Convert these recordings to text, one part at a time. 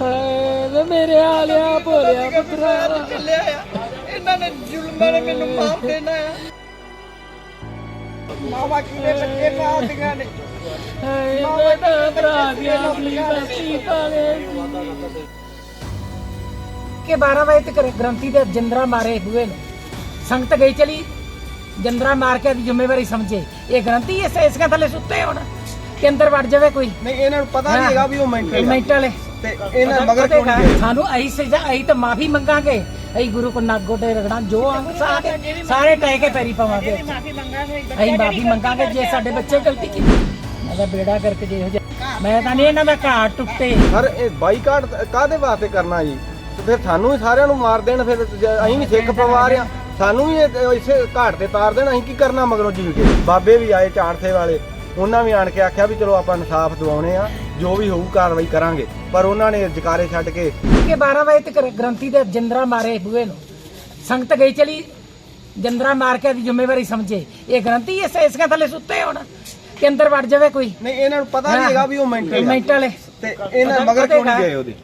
ਹਾਏ ਵੇ ਮੇਰੇ ਆਲਿਆ ਭੋਲਿਆ ਪੁੱਤਰਾ। ਚੱਲਿਆ ਆ। ਇਹਨਾਂ ਨੇ ਜ਼ੁਲਮਾਂ ਨੇ ਮੈਨੂੰ ਮਾਰ ਦੇਣਾ ਆ। ਮਾਵਾ ਕਿਵੇਂ ਬੱਚੇ ਮਾਰਦੀਆਂ ਨੇ? ਹਾਏ ਬੇਟਾ ਭਰਾ ਦੀ ਆਪਣੀ ਬਸਤੀ ਕਾਲੇ ਕਿ 12 ਵਜੇ ਤੱਕ ਗ੍ਰੰਥੀ ਦੇ ਜੰਦਰਾ ਮਾਰੇ ਹੋਏ ਨੇ। ਸੰਗਤ ਗਈ ਚਲੀ। ਜੰਦਰਾ ਮਾਰ ਕੇ ਦੀ ਜ਼ਿੰਮੇਵਾਰੀ ਸਮਝੇ। ਇਹ ਗ੍ਰੰਥੀ ਇਸ ਇਸ ਕੇ ਥੱਲੇ ਸੁੱਤੇ ਹੋਣ। ਕਿ ਅੰਦਰ ਵੜ ਜਾਵੇ ਕੋਈ। ਨਹੀਂ ਇਹਨਾਂ ਨੂੰ ਪਤਾ ਨਹੀਂ ਹੈਗਾ ਵੀ ਉਹ ਮੈਂਟਲ ਮੈਂਟਲ ਹੈ। ਤੇ ਇਹਨਾਂ ਮਗਰ ਕਿਉਂ ਨਹੀਂ ਗਏ ਸਾਨੂੰ ਅਈ ਸਜ਼ਾ ਅਈ ਤਾਂ ਮਾਫੀ ਮੰਗਾਂਗੇ। ਅਈ ਗੁਰੂ ਕੋ ਨੱਕ ਗੋਡੇ ਰਗੜਾਂ ਜੋ ਅੰਗ ਸਾਰੇ ਸਾਰੇ ਟਹਿ ਕੇ ਪੈਰੀ ਪਾਵਾਂਗੇ। ਮਾਫੀ ਮੰਗਾਂਗੇ ਅਈ ਮਾਫੀ ਮੰਗਾਂਗੇ ਜੇ ਸਾਡੇ ਬੱਚੇ ਗਲਤੀ ਕੀਤੀ। ਉਹਦਾ ਬੇੜਾ ਕਰਕੇ ਜੇ ਇਹੋ ਜਿਹਾ ਮੈਂ ਤਾਂ ਨਹੀਂ ਇਹਨਾਂ ਦਾ ਘਾਟ ਟੁੱਟੇ। ਸਰ ਇਹ ਬਾਈਕਾਟ ਕਾਦੇ ਵਾਸਤੇ ਕਰਨਾ ਜੀ? ਤੇ ਫਿਰ ਸਾਨੂੰ ਵੀ ਸਾਰਿਆਂ ਨੂੰ ਮਾਰ ਦੇਣ ਫਿਰ ਜੇ ਅਸੀਂ ਵੀ ਸਿੱਖ ਪਰਿਵਾਰ ਆ ਸਾਨੂੰ ਵੀ ਇਹ- ਇਸੇ ਘਾਟ ਤੇ ਤਾਰ ਦੇਣ ਅਸੀਂ ਕੀ ਕਰਨਾ ਮਗਰੋਂ ਜੀ ਕੇ? ਬਾਬੇ ਵੀ ਆਏ ਚਾੜਥੇ ਵਾਲੇ। ਉਹਨਾਂ ਵੀ ਆਣ ਕੇ ਆਖਿਆ ਵੀ ਚਲੋ ਆਪਾਂ ਇਨਸਾਫ ਦਿਵਾਉਣੇ ਆ ਜੋ ਵੀ ਹੋਊ ਕਾਰਵਾਈ ਕਰਾਂਗੇ। ਪਰ ਉਹਨਾਂ ਨੇ ਜਕਾਰੇ ਛੱਡ ਕੇ ਕਿ 12 ਵਜੇ ਤੱਕ ਗ੍ਰੰਥੀ ਦੇ ਜੰਦਰਾ ਮਾਰੇ ਬੂਏ ਨੂੰ। ਸੰਗਤ ਗਈ ਚਲੀ ਜੰਦਰਾ ਮਾਰ ਕੇ ਦੀ ਜ਼ਿੰਮੇਵਾਰੀ ਸਮਝੇ। ਇਹ ਗ੍ਰੰਥੀ ਇਸ ਇਸ ਕੇ ਥੱਲੇ ਸੁੱਤੇ ਹੋਣ ਕਿ ਅੰਦਰ ਵੜ ਜਾਵੇ ਕੋਈ। ਨਹੀਂ ਇਹਨਾਂ ਨੂੰ ਪਤਾ ਨਹੀਂ ਹੈਗਾ ਵੀ ਉਹ ਮੈਂਟਲ ਮੈਂਟਲ ਹੈ ਤੇ ਇਹਨਾਂ ਮਗਰ ਕਿਉਂ ਨਹੀਂ ਗਏ ਉਹਦੇ?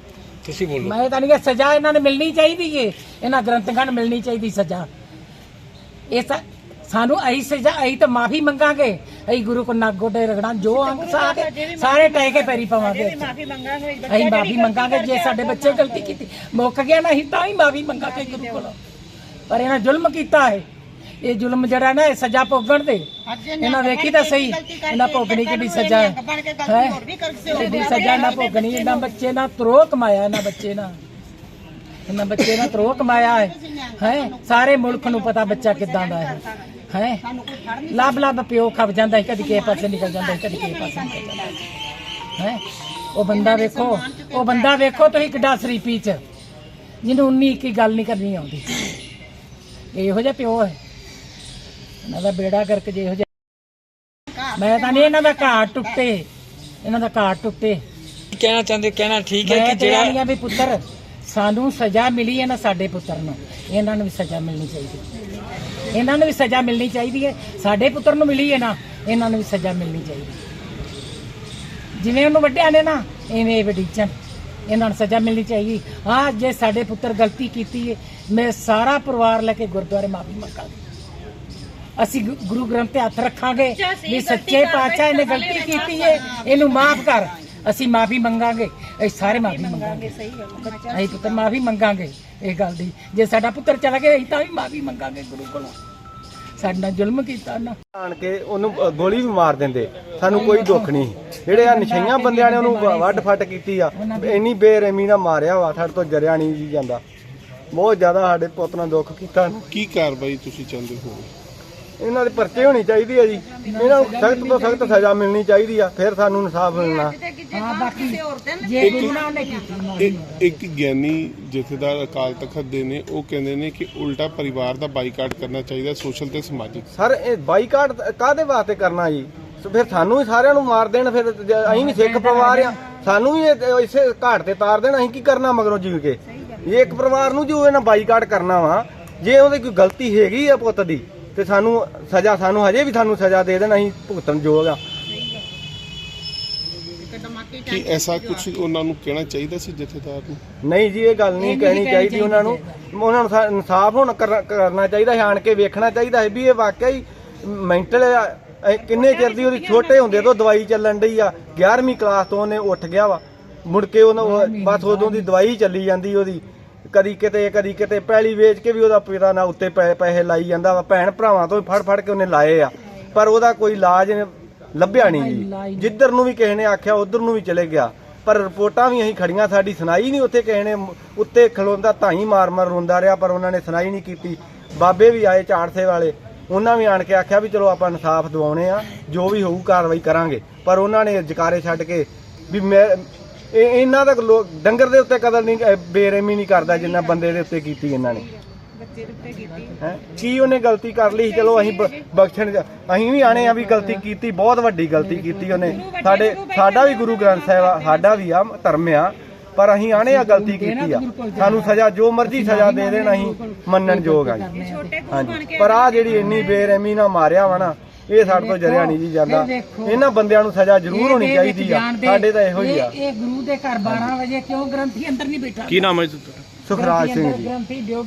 ਮੈਂ ਤਾਂ ਨਹੀਂ ਕਿ ਸਜ਼ਾ ਇਹਨਾਂ ਨੂੰ ਮਿਲਣੀ ਚਾਹੀਦੀ ਏ। ਇਹਨਾਂ ਗ੍ਰੰਥਕਾਂ ਨੂੰ ਮਿਲਣੀ ਚਾਹੀਦੀ ਸਜ਼ਾ। ਇਹ ਸਾਨੂੰ ਅਈ ਸਜ਼ਾ ਅਈ ਤਾਂ ਮਾਫੀ ਮੰਗਾਂਗੇ। ਅਈ ਗੁਰੂ ਕੋ ਨੱਕ ਗੋਡੇ ਰਗੜਾਂ ਜੋ ਅੰਗ ਸਾਰੇ ਸਾਰੇ ਕੇ ਪੈਰੀ ਪਾਵਾਂਗੇ ਮਾਫੀ ਮੰਗਾਂਗੇ ਅਈ ਮਾਫੀ ਮੰਗਾਂਗੇ ਜੇ ਸਾਡੇ ਬੱਚੇ ਗਲਤੀ ਕੀਤੀ ਮੁੱਕ ਗਿਆ ਨਾ ਅਸੀਂ ਤਾਂ ਹੀ ਮਾਫੀ ਮੰਗਾਂਗੇ ਗੁਰੂ ਕੋਲੋਂ। ਪਰ ਇਹਨਾਂ ਜ਼ੁਲਮ ਕੀਤਾ ਹੈ। ਇਹ ਜ਼ੁਲਮ ਜਿਹੜਾ ਨਾ ਇਹ ਸਜ਼ਾ ਭੋਗਣ ਦੇ। ਇਹਨਾਂ ਵੇਖੀ ਤਾਂ ਸਹੀ ਇਹਨਾਂ ਭੋਗਣੀ ਕਿਹੜੀ ਸਜ਼ਾ ਹੈ? ਕਿਹੜੀ ਸਜ਼ਾ ਇਹਨਾਂ ਭੋਗਣੀ ਇਹਨਾਂ ਬੱਚੇ ਨਾਲ ਤਰੋ ਕਮਾਇਆ ਇਹਨਾਂ ਬੱਚੇ ਨਾਲ। ਇਹਨਾਂ ਬੱਚੇ ਨਾਲ ਤਰੋ ਕਮਾਇਆ ਹੈ। ਹੈ? ਸਾਰੇ ਮੁਲਕ ਨੂੰ ਪਤਾ ਬੱਚਾ ਕਿੱਦਾਂ ਦਾ ਹੈ। ਹੈ। ਲੱਭ ਲੱਭ ਪਿਓ ਖੱਪ ਜਾਂਦਾ ਹੈ ਕਦੀ ਕਿਸੇ ਪਾਸੇ ਨਿਕਲ ਜਾਂਦਾ ਹੈ ਕਦੀ ਕਿਸੇ ਪਾਸੇ ਨਿਕਲ ਜਾਂਦਾ ਹੈ। ਉਹ ਬੰਦਾ ਵੇਖੋ ਉਹ ਬੰਦਾ ਵੇਖੋ ਤੁਸੀਂ ਕਿੱਡਾ ਸਰੀਪੀ ਚ। ਜਿਹਨੂੰ 19 ਕੀ ਗੱਲ ਨਹੀਂ ਕਰਨੀ ਆਉਂਦੀ। ਇਹੋ ਜਿਹਾ ਪਿਓ ਹੈ। ਇਹਨਾਂ ਦਾ ਬੇੜਾ ਕਰਕੇ ਜੇ ਇਹੋ ਜਿਹਾ ਮੈਂ ਤਾਂ ਨਹੀਂ ਇਹਨਾਂ ਦਾ ਘਾਟ ਟੁੱਟੇ। ਇਹਨਾਂ ਦਾ ਘਾਟ ਟੁੱਟੇ। ਕਹਿਣਾ ਚਾਹੁੰਦੇ ਕਹਿਣਾ ਠੀਕ ਹੈ ਕਿ ਜਿਹੜਾ ਵੀ ਪੁੱਤਰ। ਸਾਨੂੰ ਸਜ਼ਾ ਮਿਲੀ ਹੈ ਨਾ ਸਾਡੇ ਪੁੱਤਰ ਨੂੰ। ਇਹਨਾਂ ਨੂੰ ਵੀ ਸਜ਼ਾ ਮਿਲਣੀ ਚਾਹੀਦੀ। ਇਹਨਾਂ ਨੂੰ ਵੀ ਸਜ਼ਾ ਮਿਲਣੀ ਚਾਹੀਦੀ ਹੈ। ਸਾਡੇ ਪੁੱਤਰ ਨੂੰ ਮਿਲੀ ਹੈ ਨਾ ਇਹਨਾਂ ਨੂੰ ਵੀ ਸਜ਼ਾ ਮਿਲਣੀ ਚਾਹੀਦੀ ਜਿਵੇਂ ਉਹਨੂੰ ਵੱਡਿਆਂ ਨੇ ਨਾ ਐਵੇਂ ਵਡੀਚਨ ਇਹਨਾਂ ਨੂੰ ਸਜ਼ਾ ਮਿਲਣੀ ਚਾਹੀਦੀ। ਹਾਂ ਜੇ ਸਾਡੇ ਪੁੱਤਰ ਗਲਤੀ ਕੀਤੀ ਹੈ ਮੈਂ ਸਾਰਾ ਪਰਿਵਾਰ ਲੈ ਕੇ ਗੁਰਦੁਆਰੇ ਮਾਫੀ ਮੰਗਾਂਗੇ ਅਸੀਂ ਗੁ- ਗੁਰੂ ਗ੍ਰੰਥ ਤੇ ਹੱਥ ਰੱਖਾਂਗੇ ਵੀ ਸੱਚੇ ਪਾਤਸ਼ਾਹ ਇਹਨੇ ਗਲਤੀ ਕੀਤੀ ਹੈ ਇਹਨੂੰ ਮਾਫ ਕਰ। ਅਸੀਂ ਮਾਫੀ ਮੰਗਾਂਗੇ ਅਸੀਂ ਸਾਰੇ ਮਾਫੀ ਮੰਗਾਂਗੇ ਅਸੀਂ ਪੁੱਤਰ ਮਾਫੀ ਮੰਗਾਂਗੇ ਇਹ ਗੱਲ ਦੀ। ਜੇ ਸਾਡਾ ਪੁੱਤਰ ਚਲਾ ਗਿਆ ਅਸੀਂ ਤਾਂ ਵੀ ਮਾਫੀ ਮੰਗਾਂਗੇ ਗੁਰੂ ਕੋਲੋਂ। ਸਾਡੇ ਨਾਲ ਜ਼ੁਲਮ ਕੀਤਾ ਨਾ। ਆਣ ਕੇ ਉਹਨੂੰ ਅ, ਗੋਲੀ ਵੀ ਮਾਰ ਦਿੰਦੇ। ਸਾਨੂੰ ਕੋਈ ਦੁੱਖ ਨਹੀਂ। ਜਿਹੜੇ ਆ ਨਸ਼ਈਆਂ ਬੰਦਿਆਂ ਨੇ ਉਹਨੂੰ ਵੱਢ ਫੱਟ ਕੀਤੀ ਆ ਇੰਨੀ ਬੇਰਹਿਮੀ ਨਾਲ ਮਾਰਿਆ ਵਾ ਸਾਡੇ ਤੋਂ ਜਰਿਆ ਨਹੀਂ ਜੀ ਜਾਂਦਾ। ਬਹੁਤ ਜ਼ਿਆਦਾ ਸਾਡੇ ਪੁੱਤ ਨਾਲ ਦੁੱਖ ਕੀਤਾ। ਕੀ ਕਾਰਵਾਈ ਤੁਸੀਂ ਚਾਹੁੰਦੇ ਹੋ? ਇਹਨਾਂ ਦੇ ਪਰਚੇ ਹੋਣੀ ਚਾਹੀਦੀ ਆ ਜੀ। ਇਹਨਾਂ ਨੂੰ ਸਖਤ ਤੋਂ ਸਖਤ ਸਜ਼ਾ ਮਿਲਣੀ ਚਾਹੀਦੀ ਆ ਫਿਰ ਸਾਨੂੰ ਇਨਸਾਫ ਮਿਲਣਾ। ਹਾਂ ਬਾਕੀ ਜੇ ਗੁਨਾਹ ਨੇ ਕੀਤੀ ਨਾ ਇੱਕ ਇੱਕ ਗਿਆਨੀ ਜਥੇਦਾਰ ਅਕਾਲ ਤਖਤ ਦੇ ਨੇ ਉਹ ਕਹਿੰਦੇ ਨੇ ਕਿ ਉਲਟਾ ਪਰਿਵਾਰ ਦਾ ਬਾਈਕਾਟ ਕਰਨਾ ਚਾਹੀਦਾ ਸੋਸ਼ਲ ਤੇ ਸਮਾਜਿਕ। ਸਰ ਇਹ ਬਾਈਕਾਟ ਕਾਦੇ ਵਾਸਤੇ ਕਰਨਾ ਜੀ? ਸੋ ਫਿਰ ਸਾਨੂੰ ਵੀ ਸਾਰਿਆਂ ਨੂੰ ਮਾਰ ਦੇਣ ਫਿਰ ਅਸੀਂ ਵੀ ਸਿੱਖ ਪਰਿਵਾਰ ਆ ਸਾਨੂੰ ਵੀ ਇਸੇ ਘਾਟ ਤੇ ਤਾਰ ਦੇਣ ਅਸੀਂ ਕੀ ਕਰਨਾ ਮਗਰੋਂ ਜੀ ਕੇ? ਇਹ ਇੱਕ ਪਰਿਵਾਰ ਨੂੰ ਜੋ ਇਹਨਾਂ ਬਾਈਕਾਟ ਕਰਨਾ ਵਾ ਜੇ ਉਹਦੀ ਕੋਈ ਗਲਤੀ ਹੈਗੀ ਆ ਪੁੱਤ ਦੀ ਤੇ ਸਾਨੂੰ ਸਜ਼ਾ ਸਾਨੂੰ ਹਜੇ ਵੀ ਸਾਨੂੰ ਸਜ਼ਾ ਦੇ ਦੇਣ ਅਸੀਂ ਭੁਗਤਣ ਯੋਗ ਆ। ਕੀ ਐਸਾ ਕੁਝ ਉਹਨਾਂ ਨੂੰ ਕਹਿਣਾ ਚਾਹੀਦਾ ਸੀ ਜਥੇਦਾਰ ਨੂੰ? ਨਹੀਂ ਜੀ ਇਹ ਗੱਲ ਨਹੀਂ ਕਹਿਣੀ ਚਾਹੀਦੀ ਉਹਨਾਂ ਨੂੰ। ਉਹਨਾਂ ਨੂੰ ਇਨਸਾਫ ਹੁਣ ਕਰ- ਕਰਨਾ ਚਾਹੀਦਾ ਹੈ ਆਣ ਕੇ ਵੇਖਣਾ ਚਾਹੀਦਾ ਹੈ ਵੀ ਇਹ ਵਾਕਿਆ ਹੀ ਮੈਂਟਲ ਕਿੰਨੇ ਚਿਰ ਦੀ ਉਹਦੀ ਛੋਟੇ ਹੁੰਦੇ ਤੋਂ ਦਵਾਈ ਚੱਲਣ ਡਈ ਆ। 11ਵੀਂ ਕਲਾਸ ਤੋਂ ਉਹਨੇ ਉੱਠ ਗਿਆ ਵਾ। ਮੁੜ ਕੇ ਉਹਨਾਂ ਉਹ- ਬਸ ਉਦੋਂ ਦੀ ਦਵਾਈ ਚੱਲੀ ਜਾਂਦੀ ਉਹਦੀ। ਕਦੀ ਕਿਤੇ ਕਦੀ ਕਿਤੇ ਪੈਲੀ ਵੇਚ ਕੇ ਵੀ ਉਹਦਾ ਪਿਤਾ ਨਾਲ ਉੱਤੇ ਪੈਸੇ ਲਾਈ ਜਾਂਦਾ ਵਾ। ਭੈਣ ਭਰਾਵਾਂ ਤੋਂ ਫੜ ਫੜ ਕੇ ਉਹਨੇ ਲਾਏ ਆ। ਪਰ ਉਹਦਾ ਕੋਈ ਇਲਾਜ ਲੱਭਿਆ ਨਹੀਂ ਜੀ। ਜਿੱਧਰ ਨੂੰ ਵੀ ਕਿਸੇ ਨੇ ਆਖਿਆ ਉਧਰ ਨੂੰ ਵੀ ਚਲੇ ਗਿਆ। ਪਰ ਰਿਪੋਰਟਾਂ ਵੀ ਅਸੀਂ ਖੜੀਆਂ ਸਾਡੀ ਸੁਣਾਈ ਨਹੀਂ ਉੱਥੇ ਕਿਸੇ ਨੇ। ਉੱਤੇ ਖਲੋਂਦਾ ਧਾਈ ਮਾਰ ਮਾਰ ਰੋਂਦਾ ਰਿਹਾ ਪਰ ਉਹਨਾਂ ਨੇ ਸੁਣਾਈ ਨਹੀਂ ਕੀਤੀ। ਬਾਬੇ ਵੀ ਆਏ ਚਾੜਥੇ ਵਾਲੇ ਉਹਨਾਂ ਵੀ ਆਣ ਕੇ ਆਖਿਆ ਵੀ ਚਲੋ ਆਪਾਂ ਇਨਸਾਫ ਦਿਵਾਉਣੇ ਆ ਜੋ ਵੀ ਹੋਊ ਕਾਰਵਾਈ ਕਰਾਂਗੇ। ਪਰ ਉਹਨਾਂ ਨੇ ਜਕਾਰੇ ਛੱਡ ਕੇ ਵੀ ਮੈਂ ਇਹ ਇਹਨਾਂ ਦਾ ਡੰਗਰ ਦੇ ਉੱਤੇ ਕਦਰ ਨਹੀਂ ਬੇਰਹਿਮੀ ਨਹੀਂ ਕਰਦਾ ਜਿੰਨਾ ਬੰਦੇ ਦੇ ਉੱਤੇ ਕੀਤੀ ਇਹਨਾਂ ਨੇ। ਹੈਂ? ਕੀ ਉਹਨੇ ਗਲਤੀ ਕਰ ਲਈ? ਚਲੋ ਅਸੀਂ ਬ- ਬਖਸ਼ਣ ਅਸੀਂ ਵੀ ਆਣੇ ਆ ਵੀ ਗਲਤੀ ਕੀਤੀ ਬਹੁਤ ਵੱਡੀ ਗਲਤੀ ਕੀਤੀ ਉਹਨੇ। ਸਾਡੇ ਸਾਡਾ ਵੀ ਗੁਰੂ ਗ੍ਰੰਥ ਸਾਹਿਬ ਆ ਸਾਡਾ ਵੀ ਆ ਧਰਮ ਆ। ਪਰ ਅਸੀਂ ਆਣੇ ਆ ਗਲਤੀ ਕੀਤੀ ਆ। ਸਾਨੂੰ ਸਜ਼ਾ ਜੋ ਮਰਜ਼ੀ ਸਜ਼ਾ ਦੇ ਦੇਣ ਅਸੀਂ ਮੰਨਣ ਯੋਗ ਆ ਜੀ। ਹਾਂਜੀ। ਪਰ ਆ ਜਿਹੜੀ ਇੰਨੀ ਬੇਰਹਿਮੀ ਨਾਲ ਮਾਰਿਆ ਵਾ ਨਾ ਇਹ ਸਾਡੇ ਤੋਂ ਜਰਿਆ ਨਹੀਂ ਜੀ ਜਾਂਦਾ। ਇਹਨਾਂ ਬੰਦਿਆਂ ਨੂੰ ਸਜ਼ਾ ਜ਼ਰੂਰ ਹੋਣੀ ਚਾਹੀਦੀ ਆ। ਸਾਡੇ ਤਾਂ ਇਹੋ ਹੀ ਆ। ਇਹ ਗੁਰੂ ਦੇ ਘਰ 12 ਵਜੇ ਕਿਉਂ ਗ੍ਰੰਥੀ ਅੰਦਰ ਨਹੀਂ ਬੈਠਾ? ਕੀ ਨਾਮ ਹੈ ਜੀ ਤੁਹਾਡਾ? ਸੁਖਰਾਜ ਸਿੰਘ ਜੀ। ਗ੍ਰੰਥੀ